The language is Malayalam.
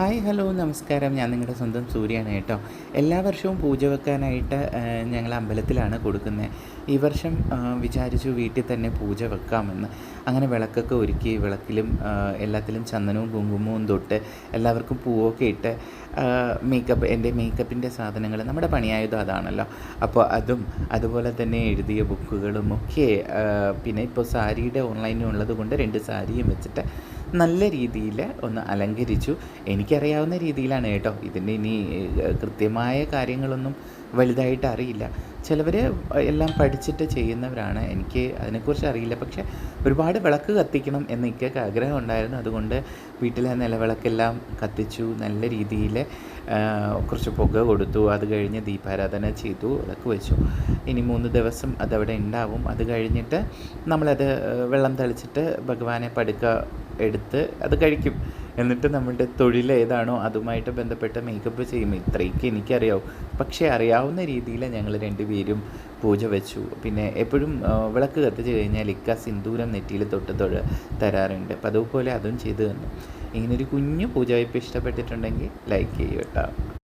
ഹായ് ഹലോ നമസ്കാരം. ഞാൻ നിങ്ങളുടെ സ്വന്തം സൂര്യാണ് കേട്ടോ. എല്ലാ വർഷവും പൂജ വെക്കാനായിട്ട് ഞങ്ങൾ അമ്പലത്തിലാണ് കൊടുക്കുന്നത് ഈ വർഷം വിചാരിച്ചു വീട്ടിൽ തന്നെ പൂജ വെക്കാമെന്ന്. അങ്ങനെ വിളക്കൊക്കെ ഒരുക്കി വിളക്കിലും എല്ലാത്തിലും ചന്ദനവും കുങ്കുമവും തൊട്ട് എല്ലാവർക്കും പൂവൊക്കെ ഇട്ട് മേക്കപ്പ് എന്റെ മേക്കപ്പിന്റെ സാധനങ്ങൾ നമ്മുടെ പണിയായതും അതാണല്ലോ. അപ്പോൾ അതും അതുപോലെ തന്നെ എഴുതിയ ബുക്കുകളും ഒക്കെ പിന്നെ ഇപ്പോൾ സാരിയുടെ ഓൺലൈനും ഉള്ളത് കൊണ്ട് രണ്ട് സാരിയും വെച്ചിട്ട് നല്ല രീതിയിൽ ഒന്ന് അലങ്കരിച്ചു. എനിക്കറിയാവുന്ന രീതിയിലാണ് കേട്ടോ. ഇതിന്റെ ഇനി കൃത്യമായ കാര്യങ്ങളൊന്നും വലുതായിട്ട് അറിയില്ല. ചിലവർ എല്ലാം പഠിച്ചിട്ട് ചെയ്യുന്നവരാണ്. എനിക്ക് അതിനെക്കുറിച്ച് അറിയില്ല. പക്ഷേ ഒരുപാട് വിളക്ക് കത്തിക്കണം എന്നൊക്കെ ആഗ്രഹം ഉണ്ടായിരുന്നു. അതുകൊണ്ട് വീട്ടിലെ നിലവിളക്കെല്ലാം കത്തിച്ചു. നല്ല രീതിയിൽ കുറച്ച് പുക കൊടുത്തു. അത് കഴിഞ്ഞ് ദീപാരാധന ചെയ്തു. അതൊക്കെ വെച്ചു. ഇനി മൂന്ന് ദിവസം അതവിടെ ഉണ്ടാവും. അത് കഴിഞ്ഞിട്ട് നമ്മളത് വെള്ളം തളിച്ചിട്ട് ഭഗവാനെ പടുക്ക എടുത്ത് അത് കഴിക്കും. എന്നിട്ട് നമ്മുടെ തൊഴിൽ ഏതാണോ അതുമായിട്ട് ബന്ധപ്പെട്ട മേക്കപ്പ് ചെയ്യും. ഇത്രയൊക്കെ എനിക്കറിയാവും. പക്ഷേ അറിയാവുന്ന രീതിയിൽ ഞങ്ങൾ രണ്ടുപേരും പൂജ വെച്ചു. പിന്നെ എപ്പോഴും വിളക്ക് കത്തിച്ച് കഴിഞ്ഞാൽ ഇക്ക സിന്ദൂരം നെറ്റിയിൽ തൊട്ട് തൊഴ തരാറുണ്ട്. അപ്പം അതുപോലെ അതും ചെയ്തു തന്നു. ഇങ്ങനൊരു കുഞ്ഞു പൂജ വയ്പ്പ് ഇഷ്ടപ്പെട്ടിട്ടുണ്ടെങ്കിൽ ലൈക്ക് ചെയ്യൂ കേട്ടോ.